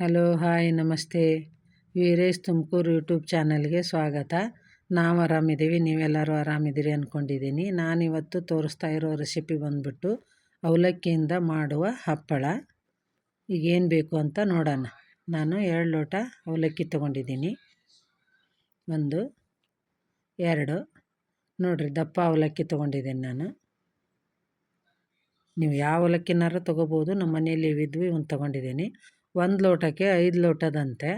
Hello, hi, ನಮಸ್ತೆ. Veeresh Tumakuru YouTube ಚಾನಲ್ಗೆ ಸ್ವಾಗತ. ನಾವು ಆರಾಮಿದ್ದೀವಿ, ನೀವೆಲ್ಲರೂ ಆರಾಮಿದ್ದೀರಿ ಅಂದ್ಕೊಂಡಿದ್ದೀನಿ ನಾನಿವತ್ತು ತೋರಿಸ್ತಾ ಇರೋ ರೆಸಿಪಿ ಬಂದ್ಬಿಟ್ಟು ಅವಲಕ್ಕಿಯಿಂದ ಮಾಡುವ ಹಪ್ಪಳ. ಈಗೇನು ಬೇಕು ಅಂತ ನೋಡೋಣ. ನಾನು ಎರಡು ಲೋಟ ಅವಲಕ್ಕಿ ತೊಗೊಂಡಿದ್ದೀನಿ. ಒಂದು, ಎರಡು. ನೋಡಿರಿ, ದಪ್ಪ ಅವಲಕ್ಕಿ ತೊಗೊಂಡಿದ್ದೀನಿ ನಾನು. ನೀವು ಯಾವ ಅವಲಕ್ಕಿನಾರು ತೊಗೋಬೋದು. ನಮ್ಮ ಮನೆಯಲ್ಲಿ ಇವಿದ್ವಿ ಒಂದು ತೊಗೊಂಡಿದ್ದೀನಿ. ಒಂದು ಲೋಟಕ್ಕೆ ಐದು ಲೋಟದಂತೆ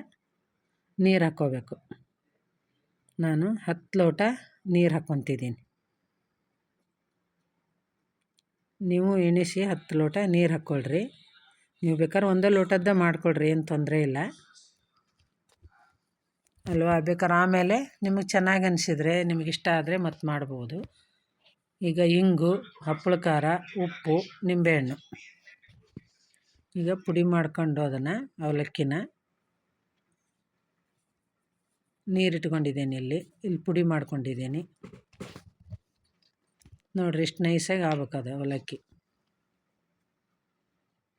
ನೀರು ಹಾಕ್ಕೋಬೇಕು. ನಾನು ಹತ್ತು ಲೋಟ ನೀರು ಹಾಕ್ಕೊತಿದ್ದೀನಿ. ನೀವು ಎಣಿಸಿ ಹತ್ತು ಲೋಟ ನೀರು ಹಾಕ್ಕೊಳ್ರಿ. ನೀವು ಬೇಕಾದ್ರೆ ಒಂದೇ ಲೋಟದ್ದೇ ಮಾಡ್ಕೊಳ್ರಿ, ಏನು ತೊಂದರೆ ಇಲ್ಲ. ಅಲ್ವಾ? ಬೇಕಾದ್ರೆ ಆಮೇಲೆ ನಿಮಗೆ ಚೆನ್ನಾಗಿ ಅನಿಸಿದ್ರೆ, ನಿಮಗೆ ಇಷ್ಟ ಆದರೆ ಮತ್ತೆ ಮಾಡ್ಬೋದು. ಈಗ ಇಂಗು, ಹಪ್ಪಳ ಖಾರ, ಉಪ್ಪು, ನಿಂಬೆಹಣ್ಣು. ಈಗ ಪುಡಿ ಮಾಡ್ಕೊಂಡು ಅದನ್ನು ಅವಲಕ್ಕಿನ. ನೀರಿಟ್ಕೊಂಡಿದ್ದೀನಿ ಇಲ್ಲಿ ಇಲ್ಲಿ ಪುಡಿ ಮಾಡ್ಕೊಂಡಿದ್ದೀನಿ. ನೋಡಿರಿ ಇಷ್ಟು ನೈಸಾಗಿ ಅದು ಅವಲಕ್ಕಿ.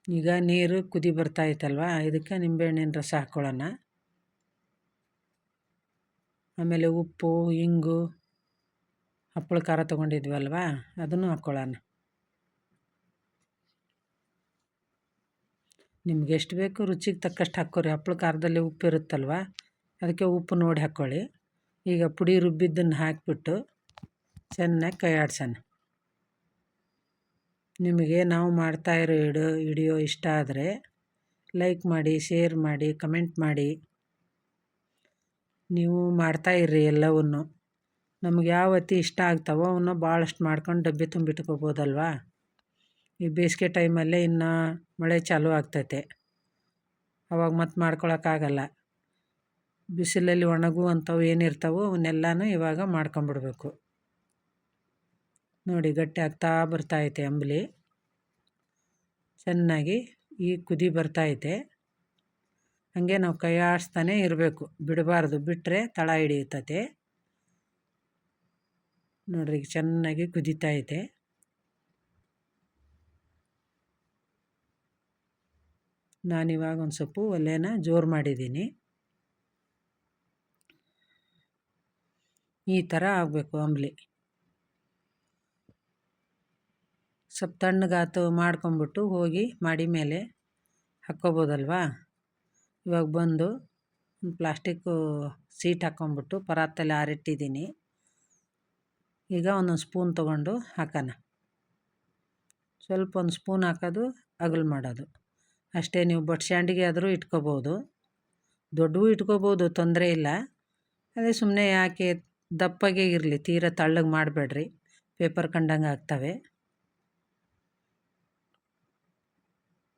ಈಗ ನೀರು ಕುದಿ ಬರ್ತಾಯಿತ್ತಲ್ವ ಇದಕ್ಕೆ ನಿಂಬೆಹಣ್ಣಿನ ರಸ ಹಾಕ್ಕೊಳ್ಳೋಣ ಆಮೇಲೆ ಉಪ್ಪು, ಇಂಗು, ಹಪ್ಪಳ ಖಾರ ತೊಗೊಂಡಿದ್ವಲ್ವ, ಅದನ್ನು ಹಾಕ್ಕೊಳ್ಳೋಣ ನಿಮ್ಗೆ ಎಷ್ಟು ಬೇಕು ರುಚಿಗೆ ತಕ್ಕಷ್ಟು ಹಾಕ್ಕೊರಿ. ಹಪ್ಳ ಖಾರದಲ್ಲಿ ಉಪ್ಪು ಇರುತ್ತಲ್ವ? ಅದಕ್ಕೆ ಉಪ್ಪು ನೋಡಿ ಹಾಕ್ಕೊಳ್ಳಿ. ಈಗ ಪುಡಿ ರುಬ್ಬಿದ್ದನ್ನು ಹಾಕಿಬಿಟ್ಟು ಚೆನ್ನಾಗಿ ಕೈ ಆಡ್ಸೋಣ ನಿಮಗೆ ನಾವು ಮಾಡ್ತಾ ಇಡೋ, ವಿಡಿಯೋ ಇಷ್ಟ ಆದರೆ ಲೈಕ್ ಮಾಡಿ, ಶೇರ್ ಮಾಡಿ, ಕಮೆಂಟ್ ಮಾಡಿ. ನೀವು ಮಾಡ್ತಾ ಇರ್ರಿ ಎಲ್ಲವನ್ನು. ನಮ್ಗೆ ಯಾವ ಅತಿ ಇಷ್ಟ ಆಗ್ತಾವೋ ಅವನ್ನ ಭಾಳಷ್ಟು ಮಾಡ್ಕೊಂಡು ಡಬ್ಬಿ ತುಂಬಿಟ್ಕೋಬೋದಲ್ವಾ? ಈ ಬೇಸಿಗೆ ಟೈಮಲ್ಲೇ ಇನ್ನು ಮಳೆ ಚಾಲೂ ಆಗ್ತೈತೆ. ಅವಾಗ ಮತ್ತೆ ಮಾಡ್ಕೊಳಕ್ಕಾಗಲ್ಲ. ಬಿಸಿಲಲ್ಲಿ ಒಣಗುವಂಥವು ಏನಿರ್ತಾವೋ ಅವನ್ನೆಲ್ಲನೂ ಇವಾಗ ಮಾಡ್ಕೊಂಬಿಡ್ಬೇಕು. ನೋಡಿ ಗಟ್ಟಿ ಆಗ್ತಾ ಬರ್ತಾಯಿದೆ ಅಂಬಲಿ. ಚೆನ್ನಾಗಿ ಈ ಕುದಿ ಬರ್ತಾಯಿದೆ ಹಾಗೆ ನಾವು ಕೈ ಆಡಿಸ್ತಾನೆ ಇರಬೇಕು. ಬಿಡಬಾರ್ದು. ಬಿಟ್ಟರೆ ತಳ ಹಿಡಿಯುತ್ತದೆ ನೋಡ್ರಿ ಈಗ ಚೆನ್ನಾಗಿ ಕುದೀತಾ ನಾನಿವಾಗ ಒಂದು ಸೊಪ್ಪು ಒಲೆನ ಜೋರು ಮಾಡಿದ್ದೀನಿ. ಈ ಥರ ಆಗಬೇಕು ಅಂಬ್ಲಿ. ಸ್ವಲ್ಪ ತಣ್ಣಗಾತು ಮಾಡ್ಕೊಂಬಿಟ್ಟು ಹೋಗಿ ಮಾಡಿ ಮೇಲೆ ಹಾಕ್ಕೋಬೋದಲ್ವಾ? ಇವಾಗ ಬಂದು ಪ್ಲಾಸ್ಟಿಕ್ಕು ಸೀಟ್ ಹಾಕ್ಕೊಂಬಿಟ್ಟು ಪರಾತಲ್ಲಿ ಆರಿಟ್ಟಿದ್ದೀನಿ. ಈಗ ಒಂದೊಂದು ಸ್ಪೂನ್ ತೊಗೊಂಡು ಹಾಕೋಣ. ಸ್ವಲ್ಪ ಒಂದು ಸ್ಪೂನ್ ಹಾಕೋದು ಅಗಲು ಮಾಡೋದು. ಅಷ್ಟೇ ನೀವು ಬಟ್ಸ್ಯಾಂಡಿಗೆ ಆದರೂ ಇಟ್ಕೋಬೋದು. ದೊಡ್ಡವು ಇಟ್ಕೋಬೋದು, ತೊಂದರೆ ಇಲ್ಲ. ಅದೇ ಸುಮ್ಮನೆ ಯಾಕೆ ದಪ್ಪಗೆ ಇರಲಿ, ತೀರ ತಳ್ಳಗೆ ಮಾಡಬೇಡ್ರಿ. ಪೇಪರ್ ಕಂಡಂಗೆ ಆಗ್ತವೆ.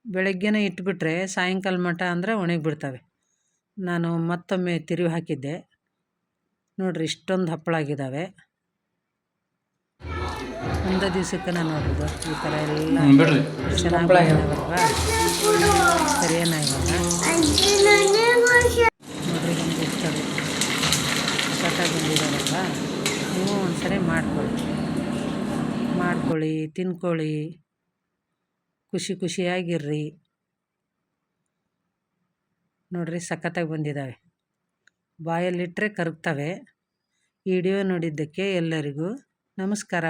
ಬೆಳಗ್ಗೆನೇ ಇಟ್ಬಿಟ್ರೆ ಸಾಯಂಕಾಲ ಮಠ ಅಂದರೆ ಒಣಗಿಬಿಡ್ತವೆ ನಾನು ಮತ್ತೊಮ್ಮೆ ತಿರುವಿ ಹಾಕಿದ್ದೆ. ನೋಡಿರಿ ಇಷ್ಟೊಂದು ಹಪ್ಪಳಾಗಿದ್ದಾವೆ ಒಂದು ದಿವಸಕ್ಕೆ ನಾನು ನೋಡೋದು ಈ ಥರ ಎಲ್ಲ ಚೆನ್ನಾಗಿ ಸರಿಯೇನ ಇವಾಗ ನೋಡ್ರಿ ನಮ್ಗೆ ಬಂದಿದ್ದಾರಲ್ವ? ನೀವು ಒಂದ್ಸರಿ ಮಾಡ್ಕೊಳ್ಳಿ. ಮಾಡ್ಕೊಳ್ಳಿ ತಿನ್ಕೊಳ್ಳಿ. ಖುಷಿ ಖುಷಿಯಾಗಿರ್ರಿ. ನೋಡ್ರಿ ಸಖತ್ತಾಗಿ ಬಂದಿದ್ದಾವೆ. ಬಾಯಲ್ಲಿಟ್ಟರೆ ಕರಗ್ತವೆ. ವಿಡಿಯೋ ನೋಡಿದ್ದಕ್ಕೆ ಎಲ್ಲರಿಗೂ ನಮಸ್ಕಾರ.